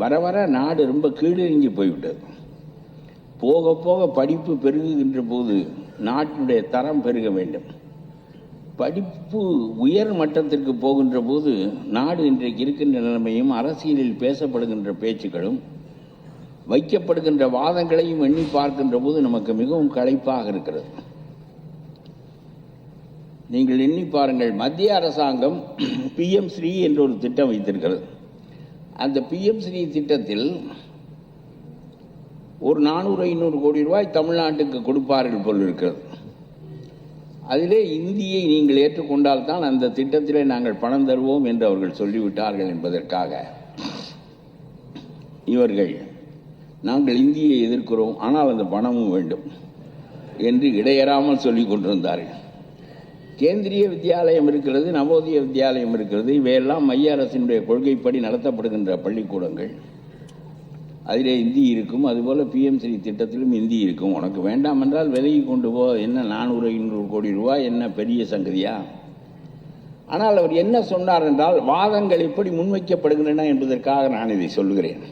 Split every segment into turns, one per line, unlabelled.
வர வர நாடு ரொம்ப கீழிறங்கி போய்விட்டது. போக போக படிப்பு பெருகுகின்ற போது நாட்டினுடைய தரம் பெருக வேண்டும். படிப்பு உயர் மட்டத்திற்கு போகின்ற போது நாடு இன்றைக்கு இருக்கின்ற நிலைமையும் அரசியலில் பேசப்படுகின்ற பேச்சுக்களும் வைக்கப்படுகின்ற வாதங்களையும் எண்ணி பார்க்கின்ற போது நமக்கு மிகவும் களைப்பாக இருக்கிறது. நீங்கள் எண்ணி பாருங்கள் மத்திய அரசாங்கம் பிஎம் ஸ்ரீ என்ற ஒரு திட்டம் வைத்திருக்கிறது. அந்த பிஎம் திட்டத்தில் ஒரு நானூறு ஐநூறு கோடி ரூபாய் தமிழ்நாட்டுக்கு கொடுப்பார்கள் போல் இருக்கிறது. அதிலே இந்தியை நீங்கள் ஏற்றுக்கொண்டால் தான் அந்த திட்டத்திலே நாங்கள் பணம் தருவோம் என்று அவர்கள் சொல்லிவிட்டார்கள் என்பதற்காக இவர்கள் நாங்கள் இந்தியை எதிர்க்கிறோம் ஆனால் அந்த பணமும் வேண்டும் என்று இடையறாமல் சொல்லிக் கொண்டிருந்தார்கள். கேந்திரிய வித்தியாலயம் இருக்கிறது நவோதய வித்தியாலயம் இருக்கிறது. இவையெல்லாம் மைய அரசினுடைய கொள்கைப்படி நடத்தப்படுகின்ற பள்ளிக்கூடங்கள். அதிலே இந்தி இருக்கும். அதுபோல் பிஎம்சி திட்டத்திலும் இந்தி இருக்கும். உனக்கு வேண்டாம் என்றால் விலகி கொண்டு போ. என்ன நானூறு ஐநூறு கோடி ரூபா என்ன பெரிய சங்கதியா? ஆனால் அவர் என்ன சொன்னார் என்றால் வாதங்கள் எப்படி முன்வைக்கப்படுகின்றன என்பதற்காக நான் இதை சொல்லுகிறேன்.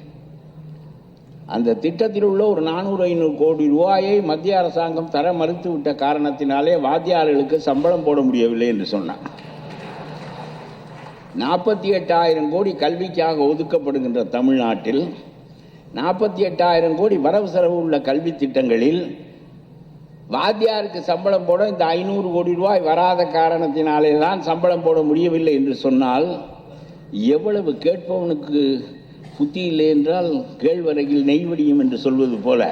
அந்த திட்டத்தில் உள்ள ஒரு நானூறு ஐநூறு கோடி ரூபாயை மத்திய அரசாங்கம் தர மறுத்து விட்ட காரணத்தினாலே வாத்தியார்களுக்கு சம்பளம் போட முடியவில்லை என்று சொன்னார். நாற்பத்தி எட்டாயிரம் கோடி கல்விக்காக ஒதுக்கப்படுகின்ற தமிழ்நாட்டில் நாற்பத்தி எட்டாயிரம் கோடி வரவு செலவு உள்ள கல்வி திட்டங்களில் வாத்தியாருக்கு சம்பளம் போட இந்த ஐநூறு கோடி ரூபாய் வராத காரணத்தினாலே தான் சம்பளம் போட முடியவில்லை என்று சொன்னால் எவ்வளவு கேட்பவனுக்கு புத்தி இல்லை என்றால் கேழ்வரகில் நெய்வடியும் என்று சொல்வது போல.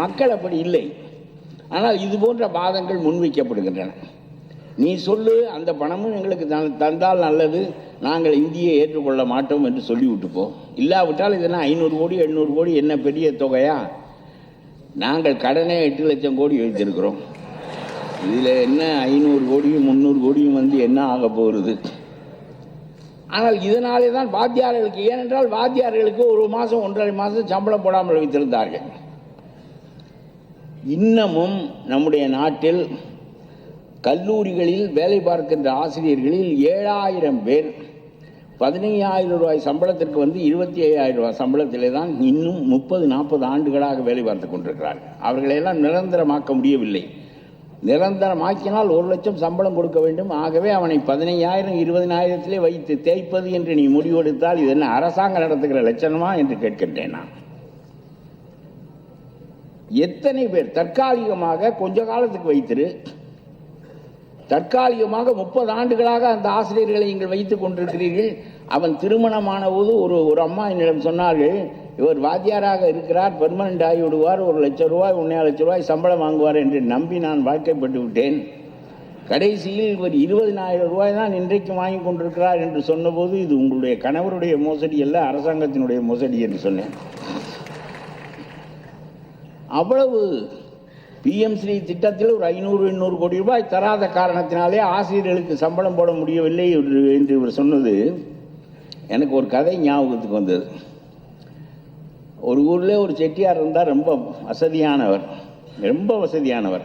மக்கள் அப்படி இல்லை. ஆனால் இது போன்ற வாதங்கள் முன்வைக்கப்படுகின்றன. நீ சொல்லு அந்த பணமும் எங்களுக்கு தந்தால் நல்லது. நாங்கள் இந்தியை ஏற்றுக்கொள்ள மாட்டோம் என்று சொல்லிவிட்டுப்போம் இல்லாவிட்டால் இதெல்லாம் ஐநூறு கோடி எண்ணூறு கோடி என்ன பெரிய தொகையா? நாங்கள் கடனே எட்டு லட்சம் கோடி வைத்திருக்கிறோம். இதில் என்ன ஐநூறு கோடியும் முந்நூறு கோடியும் வந்து என்ன ஆக போகிறது? ஆனால் இதனாலே தான் வாத்தியார்களுக்கு ஏனென்றால் வாத்தியார்களுக்கு ஒரு மாதம் ஒன்றரை மாதம் சம்பளம் போடாமல் வைத்திருந்தார்கள். இன்னமும் நம்முடைய நாட்டில் கல்லூரிகளில் வேலை பார்க்கின்ற ஆசிரியர்களில் ஏழாயிரம் பேர் பதினையாயிரம் ரூபாய் சம்பளத்திற்கு வந்து இருபத்தி ஐயாயிரம் ரூபாய் சம்பளத்திலே தான் இன்னும் முப்பது நாற்பது ஆண்டுகளாக வேலை பார்த்து கொண்டிருக்கிறார்கள். அவர்களையெல்லாம் நிரந்தரமாக்க முடியவில்லை. நிரந்தரமாக்கினால் ஒரு லட்சம் சம்பளம் கொடுக்க வேண்டும். ஆகவே அவனை பதினையாயிரம் இருபதினாயிரத்திலே வைத்து தேய்ப்பது என்று நீ முடிவெடுத்தால் இது என்ன அரசாங்கம் நடத்துகிற லட்சணமா என்று கேட்கின்றேன் நான். எத்தனை பேர் தற்காலிகமாக கொஞ்ச காலத்துக்கு வைத்திரு. தற்காலிகமாக முப்பது ஆண்டுகளாக அந்த ஆசிரியர்களை நீங்கள் வைத்துக் கொண்டிருக்கிறீர்கள். அவன் திருமணமான போது ஒரு ஒரு அம்மா என்னிடம் சொன்னார்கள் இவர் வாத்தியாராக இருக்கிறார் பெர்மனண்ட் ஆகி விடுவார் ஒரு லட்சம் ரூபாய் ஒன்றே லட்ச ரூபாய் சம்பளம் வாங்குவார் என்று நம்பி நான் வாழ்க்கைப்பட்டு விட்டேன். கடைசியில் இவர் இருபதினாயிரம் ரூபாய் தான் இன்றைக்கு வாங்கி கொண்டிருக்கிறார் என்று சொன்னபோது இது உங்களுடைய கணவருடைய மோசடி அல்ல அரசாங்கத்தினுடைய மோசடி என்று சொன்னேன். அவ்வளவு பிஎம்சி திட்டத்தில் ஒரு ஐநூறு எண்ணூறு கோடி ரூபாய் தராத காரணத்தினாலே ஆசிரியர்களுக்கு சம்பளம் போட முடியவில்லை என்று இவர் சொன்னது எனக்கு ஒரு கதை ஞாபகத்துக்கு வந்தது. ஒரு ஊரில் ஒரு செட்டியார் இருந்தால் ரொம்ப வசதியானவர் ரொம்ப வசதியானவர்.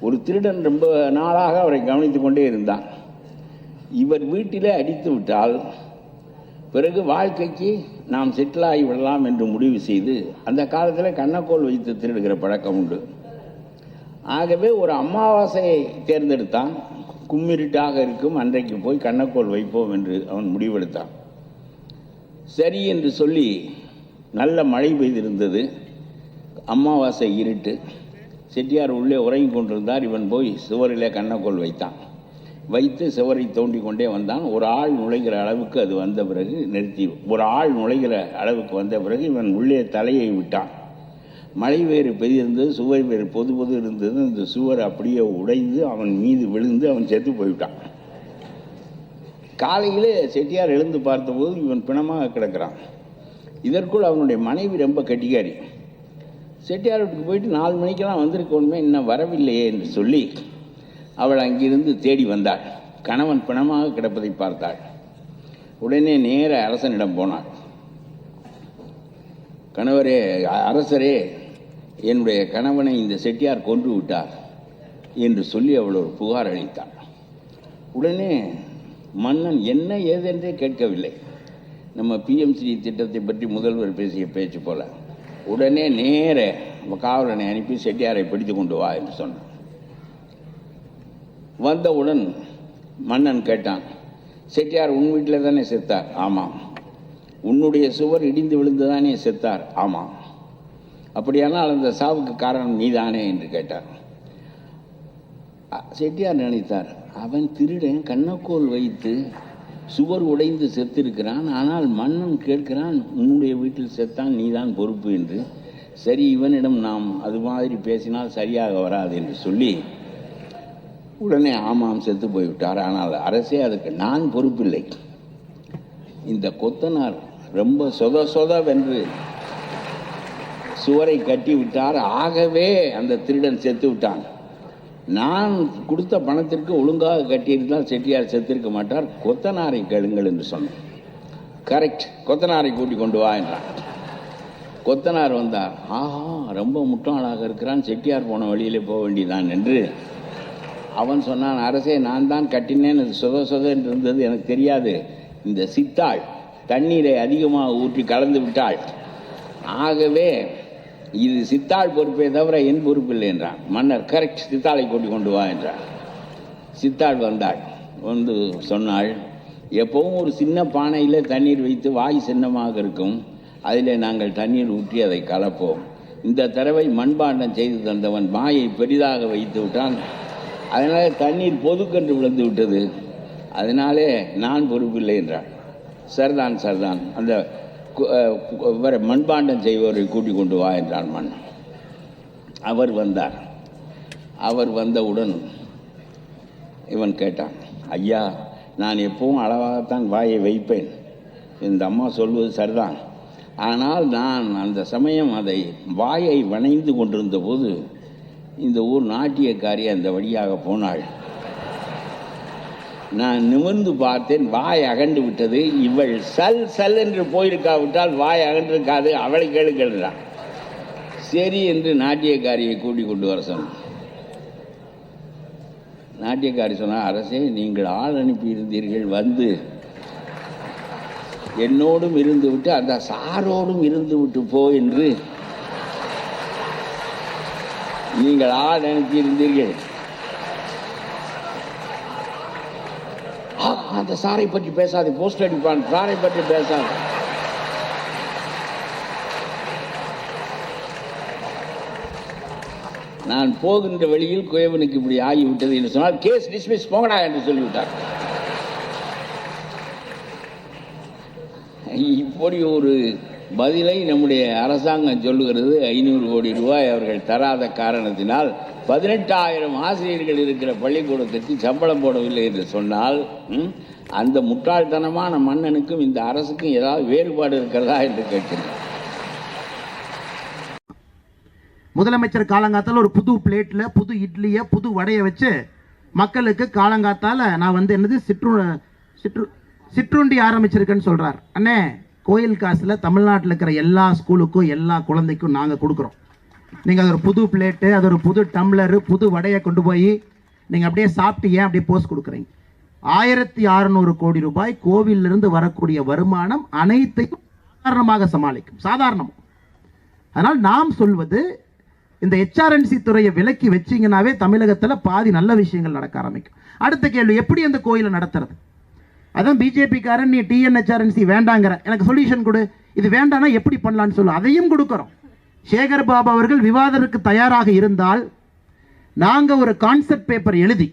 ஒரு திருடன் ரொம்ப நாளாக அவரை கவனித்து கொண்டே இருந்தான். இவர் வீட்டிலே அடித்து விட்டால் பிறகு வாழ்க்கைக்கு நாம் செட்டில் ஆகி விடலாம் என்று முடிவு செய்து அந்த காலத்தில் கண்ணக்கோல் வைத்து திருடுகிற பழக்கம் உண்டு. ஆகவே ஒரு அமாவாசையை தேர்ந்தெடுத்தான். கும்மிருட்டாக இருக்கும் அன்றைக்கு போய் கண்ணக்கோல் வைப்போம் என்று அவன் முடிவெடுத்தான். சரி என்று சொல்லி நல்ல மழை பெய்திருந்தது. அமாவாசை இருட்டு. செட்டியார் உள்ளே உறங்கி கொண்டிருந்தார். இவன் போய் சுவரிலே கண்ணக்கோள் வைத்தான். வைத்து சுவரை தோண்டி கொண்டே வந்தான். ஒரு ஆள் நுழைகிற அளவுக்கு அது வந்த பிறகு நிறுத்தி ஒரு ஆள் நுழைகிற அளவுக்கு வந்த பிறகு இவன் உள்ளே தலையை விட்டான். மழை வேறு பெய்திருந்தது. சுவர் வேறு பொது பொது இருந்தது. அந்த சுவர் அப்படியே உடைந்து அவன் மீது விழுந்து அவன் செத்து போய்விட்டான். காலையிலே செட்டியார் எழுந்து பார்த்தபோது இவன் பிணமாக கிடக்கிறான். இதற்குள் அவனுடைய மனைவி ரொம்ப கட்டிக்காரி. செட்டியார் வீட்டுக்கு போயிட்டு நாலு மணிக்கெல்லாம் வந்திருக்கணுமே இன்னும் வரவில்லையே என்று சொல்லி அவள் அங்கிருந்து தேடி வந்தாள். கணவன் பிணமாக கிடப்பதை பார்த்தாள். உடனே நேர அரசனிடம் போனாள். கணவரே அரசரே என்னுடைய கணவனை இந்த செட்டியார் கொன்று விட்டார் என்று சொல்லி அவள் ஒரு புகார் அளித்தாள். உடனே மன்னன் என்ன ஏதென்றே கேட்கவில்லை. நம்ம பிஎம்சி திட்டத்தை பற்றி முதல்வர் பேசிய பேச்சு போல உடனே நேர காவலனை அனுப்பி செட்டியாரை பிடித்து கொண்டு வா என்று சொன்னான் வந்தவுடன் மன்னன் கேட்டான் செட்டியார் உன் வீட்டில் தானே செத்தார்? ஆமாம். உன்னுடைய சுவர் இடிந்து விழுந்து தானே செத்தார்? ஆமாம். அப்படியானால் அந்த சாவுக்கு காரணம் நீதானே? என்று கேட்டார். செட்டியார் நினைத்தார் அவன் திருடன் கண்ணக்கோல் வைத்து சுவர் உடைந்து செத்திருக்கிறான். ஆனால் மன்னன் கேட்கிறான் உன்னுடைய வீட்டில் செத்தான் நீதான் பொறுப்பு என்று. சரி இவனிடம் நாம் அது மாதிரி பேசினால் சரியாக வராது என்று சொல்லி உடனே ஆமாம் செத்து போய்விட்டார். ஆனால் அரசே அதுக்கு நான் பொறுப்பில்லை. இந்த கொத்தனார் ரொம்ப சொத சொதவென்று சுவரை கட்டி விட்டார். ஆகவே அந்த திருடன் செத்து விட்டான். நான் கொடுத்த பணத்திற்கு ஒழுங்காக கட்டியிருந்தால் செட்டியார் செத்திருக்க மாட்டார். கொத்தனாரை கேளுங்கள் என்று சொன்னேன். கரெக்ட் கொத்தனாரை கூட்டி கொண்டு வா என்றான். கொத்தனார் வந்தார். ஆஹா ரொம்ப முட்டாளாக இருக்கிறான். செட்டியார் போன வழியிலே போக வேண்டியதான் என்று. அவன் சொன்னான் அரசே நான் தான் கட்டினேன். அது சொத சொத என்று இருந்தது. எனக்கு தெரியாது. இந்த சித்தாள் தண்ணீரை அதிகமாக ஊற்றி கலந்து விட்டாள். ஆகவே இது சித்தாள் பொறுப்பே தவிர என் பொறுப்பு இல்லை என்றான். மன்னர் கரெக்ட் சித்தாளை கூட்டி கொண்டு வா என்றார் சித்தாள் வந்தாள். வந்து சொன்னாள் எப்பவும் ஒரு சின்ன பானையில் தண்ணீர் வைத்து வாய் சின்னமாக இருக்கும். அதில் நாங்கள் தண்ணீர் ஊற்றி அதை கலப்போம். இந்த தடவை மண்பாண்டம் செய்து தந்தவன் வாயை பெரிதாக வைத்து விட்டான். அதனால் தண்ணீர் பொதுக்கன்று விழுந்து விட்டது. அதனாலே நான் பொறுப்பில்லை என்றாள் சர்தான் சர்தான். அந்த இவரை மண்பாண்டம் செய்பவரை கூட்டிக் கொண்டு வா என்றான் மன்னன். அவர் வந்தார். அவர் வந்தவுடன் இவன் கேட்டான் ஐயா நான் எப்பவும் அளவாகத்தான் வாயை வைப்பேன். இந்த அம்மா சொல்வது சரிதான். ஆனால் நான் அந்த சமயம் அதை வாயை வணைந்து கொண்டிருந்த போது இந்த ஊர் நாட்டியக்காரி அந்த வழியாக போனாள். நான் நிமிர்ந்து பார்த்தேன் வாய் அகண்டு விட்டது. இவள் சல் சல் என்று போயிருக்காவிட்டால் வாய் அகன்றிருக்காது அவளை கேளுக்கிறான் சரி என்று நாட்டியக்காரியை கூட்டிக் கொண்டு வர சொன்னான். நாட்டியக்காரி சொன்னார் அரசே நீங்கள் ஆள் அனுப்பியிருந்தீர்கள் வந்து. என்னோடும் இருந்து விட்டு அந்த சாரோடும் இருந்து விட்டு போ என்று. நீங்கள் ஆள் அனுப்பியிருந்தீர்கள் அந்த சாரை பற்றி பேசாது போஸ்ட் அடிப்பான். சாரை பற்றி பேசாது. நான் போகின்ற வழியில் குயவனுக்கு இப்படி ஆகிவிட்டது என்று சொன்னால் கேஸ் டிஸ்மிஸ் போகடா என்று சொல்லிவிட்டார். இப்படி ஒரு பதிலை நம்முடைய அரசாங்கம் சொல்லுகிறது ஐநூறு கோடி ரூபாய் அவர்கள் தராத காரணத்தினால் பதினெட்டாயிரம் ஆசிரியர்கள் இருக்கிற பள்ளிக்கூடத்திற்கு சம்பளம் போடவில்லை என்று சொன்னால் அந்த முட்டாள்தனமான மன்னனுக்கும் இந்த அரசுக்கும் ஏதாவது வேறுபாடு இருக்கிறதா என்று கேட்கிறேன்.
முதலமைச்சர் காலங்காத்தால ஒரு புது பிளேட்ல புது இட்லிய புது வடைய வச்சு மக்களுக்கு காலங்காத்தால நான் வந்து என்னது சிற்று சிற்று சிற்றுண்டி ஆரம்பிச்சிருக்கேன்னு சொல்றார். அண்ணே கோயில் காசில் தமிழ்நாட்டில் இருக்கிற எல்லா ஸ்கூலுக்கும் எல்லா குழந்தைக்கும் நாங்கள் கொடுக்குறோம். நீங்கள் அது ஒரு புது பிளேட்டு அது ஒரு புது டம்ளரு புது வடையை கொண்டு போய் நீங்கள் அப்படியே சாப்பிட்டு ஏன் அப்படியே போஸ்ட் கொடுக்குறீங்க? ஆயிரத்தி அறுநூறு கோடி ரூபாய் கோவிலிருந்து வரக்கூடிய வருமானம் அனைத்தையும் சாதாரணமாக சமாளிக்கும். சாதாரணம் அதனால் நாம் சொல்வது இந்த ஹெச்ஆர்என்சி துறையை விலக்கி வச்சீங்கன்னாவே தமிழகத்தில் பாதி நல்ல விஷயங்கள் நடக்க ஆரம்பிக்கும். அடுத்த கேள்வி எப்படி அந்த கோயிலை நடத்துறது? அதான் பிஜேபிக்காரன் நீ டிஎன்ஹெச்ஆர்என்சி வேண்டாங்கிற. எனக்கு சொல்யூஷன் கொடு. இது வேண்டாம்னா எப்படி பண்ணலான்னு சொல்லு. அதையும் கொடுக்குறோம். சேகர் பாபு அவர்கள் விவாதத்துக்கு தயாராக இருந்தால் நாங்கள் ஒரு கான்செப்ட் பேப்பர் எழுதி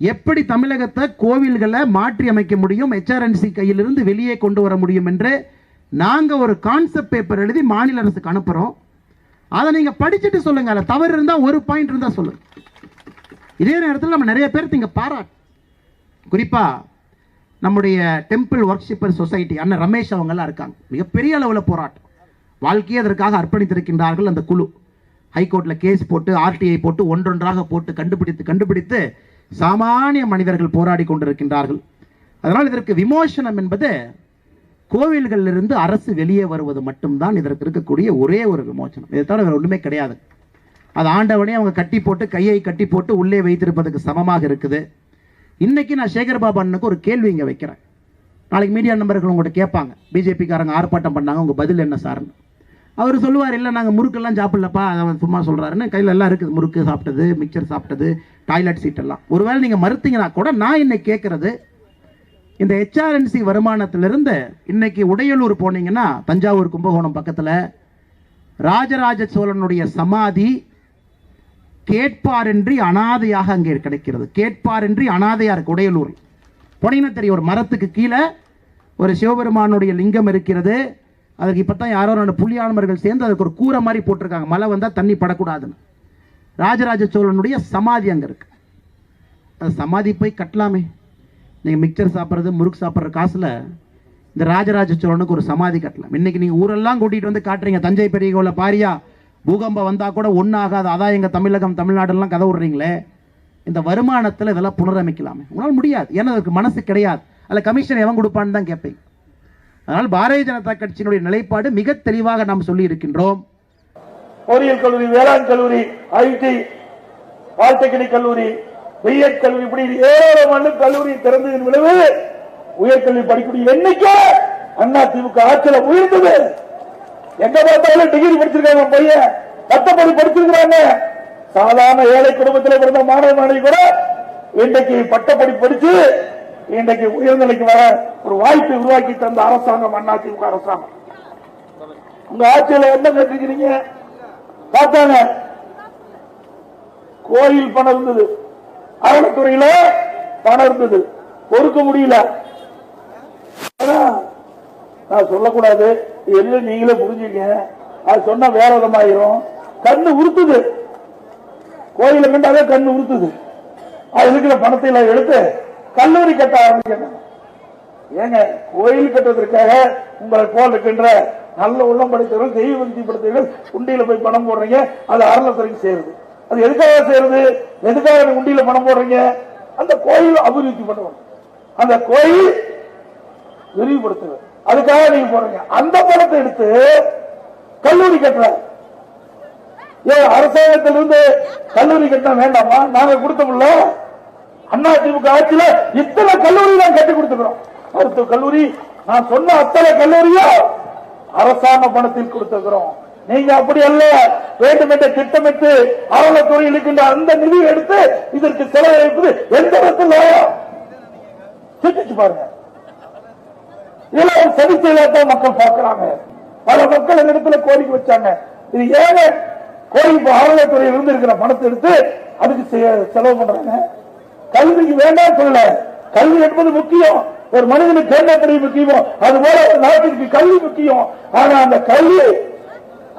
எப்படி தமிழகத்தை கோவில்களை மாற்றி அமைக்க முடியும் ஹெச்ஆர்என்சி கையிலிருந்து வெளியே கொண்டு வர முடியும் என்று நாங்கள் ஒரு கான்செப்ட் பேப்பர் எழுதி மாநில அரசுக்கு அனுப்புகிறோம் அதை நீங்கள் படிச்சுட்டு சொல்லுங்கள் அதில் தவறு இருந்தால் ஒரு பாயிண்ட் இருந்தால் சொல்லுங்கள் இதே நேரத்தில் நம்ம நிறைய பேர் இங்கே பாரா குறிப்பாக நம்முடைய டெம்பிள் ஒர்க்ஷிப்பர் சொசைட்டி அண்ணன் ரமேஷ் அவங்கெல்லாம் இருக்காங்க. மிகப்பெரிய அளவில் போராட்டம். வாழ்க்கையை அதற்காக அர்ப்பணித்திருக்கின்றார்கள் அந்த குழு. ஹைகோர்ட்டில் கேஸ் போட்டு ஆர்டிஐ போட்டு ஒன்றொன்றாக போட்டு கண்டுபிடித்து கண்டுபிடித்து சாமானிய மனிதர்கள் போராடி கொண்டிருக்கின்றார்கள். அதனால் இதற்கு விமோசனம் என்பது கோவில்களிலிருந்து அரசு வெளியே வருவது மட்டும்தான் இதற்கு இருக்கக்கூடிய ஒரே ஒரு விமோசனம். இதை தவிர வேற ஒன்றுமே கிடையாது. அது ஆண்டவனே அவங்க கட்டி போட்டு கையை கட்டி போட்டு உள்ளே வைத்திருப்பதுக்கு சமமாக இருக்குது. இன்னைக்கு நான் சேகர் பாபு அண்ணனுக்கு ஒரு கேள்வி இங்கே வைக்கிறேன். நாளைக்கு மீடியா நம்பர்கள் உங்கள்கிட்ட கேட்பாங்க. பிஜேபிக்காரங்க ஆர்ப்பாட்டம் பண்ணாங்க உங்கள் பதில் என்ன சார்னு அவர் சொல்லுவார் இல்லை நாங்கள் முறுக்கெல்லாம் சாப்பிடலப்பா. அவன் சும்மா சொல்கிறாருன்னு கையில் எல்லாம் இருக்குது முறுக்கு சாப்பிட்டது மிக்சர் சாப்பிட்டது டாய்லெட் சீட்டெல்லாம் ஒருவேளை நீங்கள் மறுத்தீங்கன்னா கூட நான் இன்னைக்கு கேட்குறது இந்த ஹெச்ஆர்என்சி வருமானத்திலிருந்து இன்னைக்கு உடையலூர் போனீங்கன்னா தஞ்சாவூர் கும்பகோணம் பக்கத்தில் ராஜராஜ சோழனுடைய சமாதி கேட்பாரின்றி அனாதையாக அங்கே கிடைக்கிறது. கேட்பாரின்றி அனாதையாக இருக்கு உடையலூர் போனீங்கன்னா தெரியும் ஒரு மரத்துக்கு கீழே ஒரு சிவபெருமானுடைய லிங்கம் இருக்கிறது. அதுக்கு இப்போ தான் யாரோ ரெண்டு புலியானவர்கள் சேர்ந்து அதுக்கு ஒரு கூரை மாதிரி போட்டிருக்காங்க. மழை வந்தால் தண்ணி படக்கூடாதுன்னு. ராஜராஜ சோழனுடைய சமாதி அங்கே இருக்கு. அது சமாதி போய் கட்டலாமே. நீங்கள் மிக்சர் சாப்பிட்றது முறுக்கு சாப்பிட்ற காசில் இந்த ராஜராஜ சோழனுக்கு ஒரு சமாதி கட்டலாம். இன்றைக்கி நீங்கள் ஊரெல்லாம் கூட்டிகிட்டு வந்து காட்டுறீங்க. தஞ்சை பெரிய கோவில பாரியா பூகம்பம் வந்தால் கூட ஒன்றாகாது அதான் எங்கள் தமிழகம் தமிழ்நாடுலாம் கதை விடுறீங்களே. இந்த வருமானத்தில் இதெல்லாம் புனரமைக்கலாமே. உங்களால் முடியாது. ஏன்னா அதுக்கு மனசு கிடையாது. அதில் கமிஷன் எவன் கொடுப்பான்னு தான் கேட்பேன். அதனால் பாரதிய ஜனதா கட்சியினுடைய நிலைப்பாடு மிக தெளிவாக நாம் சொல்லி இருக்கின்றோம்
பொறியியல் கல்லூரி வேளாண் கல்லூரி ஐடி பாலிடெக்னிக் கல்லூரி பிஎட் கல்லூரி இப்படி ஏராளமான கல்லூரி திறந்ததன் விளைவு உயர்கல்வி படிக்கக்கூடிய எண்ணிக்கை அண்ணா திமுக ஆட்சியில் உயர்ந்தது. எங்க பார்த்தாலும் டிகிரி படிச்சிருக்காங்க உன் பையன். பட்டப்படி படிச்சிருக்கிறாங்க சாதாரண ஏழை குடும்பத்தில் பிறந்த மாணவ மாணவி கூட இன்றைக்கு பட்டப்படி படிச்சு இன்றைக்கு உயர்நிலைக்கு வர ஒரு வாய்ப்பை உருவாக்கி தந்த அரசாங்கம் அண்ணா திமுக அரசாங்கம். உங்க ஆட்சியில என்ன கேட்டிருக்கிறீங்க பார்த்தாங்க. கோயில் பணம் இருந்தது. அறநிலைத்துறையில பணம் இருந்தது. பொறுக்க முடியல. நான் சொல்லக்கூடாது. எல்லாம் நீங்களே புரிஞ்சுங்க அது சொன்னா வேற விதமாயிரும். கண்ணு உறுத்துது. கோயில கண்டாலே கண்ணு உறுத்துது. அது இருக்கிற பணத்தை எல்லாம் எடுத்து கல்லூரி கட்ட ஆரம்பிக்கணும். ஏங்க கோயில் கட்டுவதற்காக உங்களை போல் இருக்கின்ற நல்ல உள்ளம் படைத்தவர்கள் தெய்வ பக்தி உண்டியில போய் பணம் போடுறீங்க அது அறநிலைத்துறைக்கு சேருது. அது எதுக்காக சேருது? எதுக்காக உண்டியில பணம் போடுறீங்க? அந்த கோயில் அபிவிருத்தி பண்ணுவாங்க. அந்த கோயில் விரிவுபடுத்துவது அதுக்காக நீங்க போறீங்க. அந்த பணத்தை எடுத்து கல்லூரி கட்டுற. ஏன் அரசாங்கத்திலிருந்து கல்லூரி கட்டினா வேண்டாமா? நாங்க கொடுத்தோம்ல அண்ணா திமுக ஆட்சியில இத்தனை கல்லூரி தான் கட்டி கொடுத்துக்கிறோம். மருத்துவ கல்லூரி நான் சொன்ன அத்தனை கல்லூரியும் அரசாங்க பணத்தில் கொடுத்துக்கிறோம். நீங்க அப்படி அல்ல. வேண்டுமென்ற திட்டமிட்டு அறநிலைத்துறையில் இருக்கின்ற அந்த நிதியை எடுத்து இதற்கு செலவழிப்பது எந்த இடத்துல சிந்திச்சு பாருங்க. இதெல்லாம் ஒரு சதிச்செயலாத்தான் மக்கள் பார்க்கிறாங்க. பல மக்கள் இந்த இடத்துல கோரிக்கை வச்சாங்க. இது ஏங்க கோயில் இப்ப இருந்து இருக்கிற பணத்தை எடுத்து அதுக்கு செலவு பண்றாங்க? கல்விக்கு வேண்டாம் சொல்லல. கல்வி என்பது முக்கியம். ஒரு மனிதனுக்கு என்ன தெரியும் முக்கியமோ அது போல ஒரு நாட்டிற்கு கல்வி முக்கியம். ஆனா அந்த கல்வி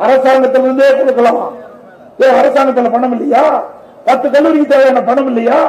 அரசாங்கத்திலிருந்தே கொடுக்கலாம். அரசாங்கத்தில் அரசாங்கத்துல பணம் இல்லையா? பத்து கல்லூரிக்கு தேவையான பணம் இல்லையா?